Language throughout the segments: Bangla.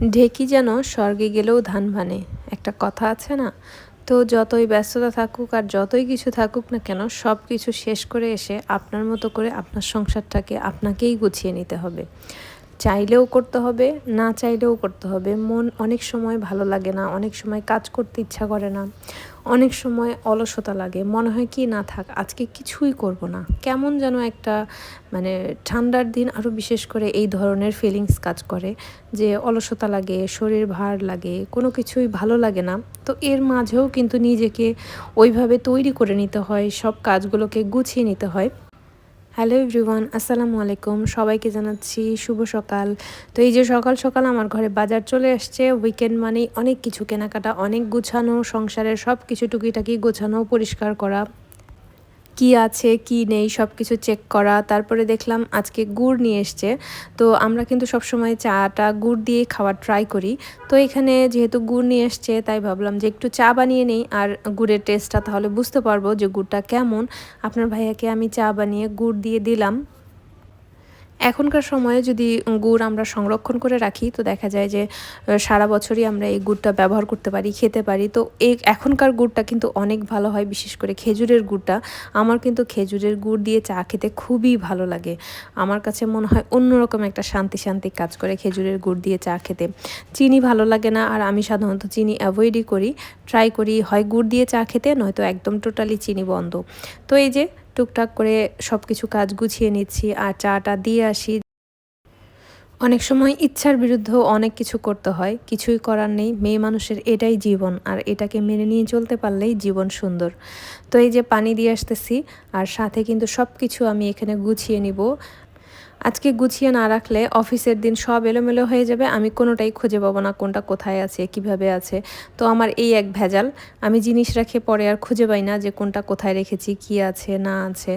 ঢেকি যেন স্বর্গে গেলেও ধান ভানে। একটা কথা আছে না? তো যতই ব্যস্ততা থাকুক আর যতই কিছু থাকুক না কেন সব কিছু শেষ করে এসে আপনার মতো করে আপনার সংসারটাকে আপনাকেই গুছিয়ে নিতে হবে। চাইলেও করতে হবে, না চাইলেও করতে হবে। মন অনেক সময় ভালো লাগে না, অনেক সময় কাজ করতে ইচ্ছা করে না, অনেক সময় অলসতা লাগে। মনে হয় কি, না থাক, আজকে কিছুই করব না। কেমন যেন একটা মানে ঠান্ডার দিন আরও বিশেষ করে এই ধরনের ফিলিংস কাজ করে, যে অলসতা লাগে, শরীর ভার লাগে, কোনো কিছুই ভালো লাগে না। তো এর মাঝেও কিন্তু নিজেকে ওইভাবে তৈরি করে নিতে হয়, সব কাজগুলোকে গুছিয়ে নিতে হয়। হ্যালো এভরিওয়ান, আসসালামু আলাইকুম। সবাইকে জানাচ্ছি শুভ সকাল। তো এই যে সকাল সকাল আমার ঘরে বাজার চলে আসছে উইকেন্ড মানেই অনেক কিছু কেনাকাটা, অনেক গুছানো, সংসারের সব কিছু টুকিটাকি গোছানো, পরিষ্কার করা। কি আছে, কি নেই সব কিছু চেক করা। তারপরে দেখলাম আজকে গুড় নিয়ে এসছে। তো আমরা কিন্তু সবসময় চাটা গুড় দিয়ে খাওয়ার ট্রাই করি। তো এখানে যেহেতু গুড় নিয়ে এসছে, তাই ভাবলাম যে একটু চা বানিয়ে নেই। আর গুড়ের টেস্টটা তাহলে বুঝতে পারব যে গুড়টা কেমন। আপনার ভাইয়াকে আমি চা বানিয়ে গুড় দিয়ে দিলাম। এখনকার সময়ে যদি গুড় আমরা সংরক্ষণ করে রাখি, তো দেখা যায় যে সারা বছরই আমরা এই গুড়টা ব্যবহার করতে পারি, খেতে পারি। তো এই এখনকার গুড়টা কিন্তু অনেক ভালো হয়, বিশেষ করে খেজুরের গুড়টা। আমার কিন্তু খেজুরের গুড় দিয়ে চা খেতে খুবই ভালো লাগে। আমার কাছে মনে হয় অন্যরকম একটা শান্তি শান্তি কাজ করে খেজুরের গুড় দিয়ে চা খেতে। চিনি ভালো লাগে না, আর আমি সাধারণত চিনি অ্যাভয়েডই করি। ট্রাই করি, হয় গুড় দিয়ে চা খেতে, নয়তো একদম টোটালি চিনি বন্ধ। তো এই যে টুকটাক করে সব কিছু কাজ গুছিয়ে নিচ্ছি আর চাটা দিয়ে আসি। অনেক সময় ইচ্ছার বিরুদ্ধেও অনেক কিছু করতে হয়, কিছুই করার নেই। মেয়ে মানুষের এটাই জীবন, আর এটাকে মেনে নিয়ে চলতে পারলেই জীবন সুন্দর। তো এই যে পানি দিয়ে আসতেছি, আর সাথে কিন্তু সব কিছু আমি এখানে গুছিয়ে নিব। আজকে গুছিয়ে না রাখলে অফিসের দিন সব এলোমেলো হয়ে যাবে। আমি কোনোটাই খুঁজে পাবো না কোনটা কোথায় আছে, কীভাবে আছে। তো আমার এই এক ভেজাল। আমি জিনিস রেখে পরে আর খুঁজে পাই না যে কোনটা কোথায় রেখেছি, কি আছে, না আছে।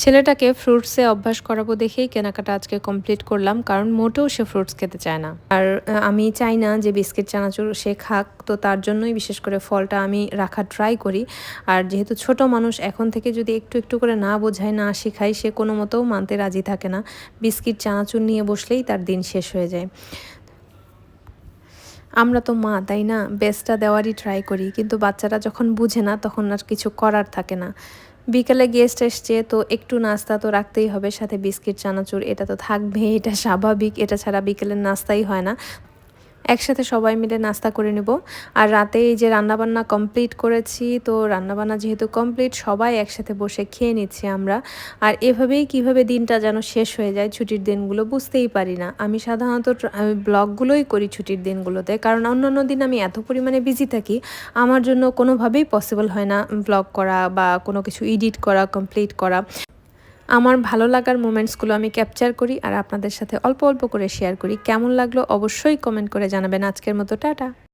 ছেলেটাকে ফ্রুটসে অভ্যাস করাবো দেখেই কেনাকাটা আজকে কমপ্লিট করলাম, কারণ মোটেও সে ফ্রুটস খেতে চায় না। আর আমি চাই না যে বিস্কিট, চানাচুর সে খাক, তো তার জন্যই বিশেষ করে ফলটা আমি রাখা ট্রাই করি। আর যেহেতু ছোট মানুষ, এখন থেকে যদি একটু একটু করে না বোঝায় না শেখায় সে কোনো মতেও মানতে রাজি থাকে না। বিস্কিট, চানাচুর নিয়ে বসলেই তার দিন শেষ হয়ে যায়। আমরা তো মা, তাই না? বেস্টটা দেওয়ারই ট্রাই করি, কিন্তু বাচ্চারা যখন বুঝে না, তখন আর কিছু করার থাকে না। বিকেলে গেস্ট এসছে, তো একটু নাস্তা তো রাখতেই হবে, সাথে বিস্কিট, চানাচুর, এটা তো থাকবে এটা স্বাভাবিক, এটা ছাড়া বিকেলের নাস্তাই হয় না। একসাথে সবাই মিলে নাস্তা করে নেব। আর রাতে এই যে রান্নাবান্না কমপ্লিট করেছি, তো রান্নাবান্না যেহেতু কমপ্লিট সবাই একসাথে বসে খেয়ে নিচ্ছি আমরা। আর এভাবেই কীভাবে দিনটা যেন শেষ হয়ে যায় ছুটির দিনগুলো বুঝতেই পারি না। আমি সাধারণত আমি ব্লগগুলোই করি ছুটির দিনগুলোতে, কারণ অন্যান্য দিন আমি এত পরিমাণে বিজি থাকি, আমার জন্য কোনোভাবেই পসিবল হয় না ব্লগ করা বা কোনো কিছু এডিট করা কমপ্লিট করা। আমার ভালো লাগার মোমেন্টসগুলো আমি ক্যাপচার করি আর আপনাদের সাথে অল্প অল্প করে শেয়ার করি। কেমন লাগল অবশ্যই কমেন্ট করে জানাবেন। আজকের মতো, টাটা।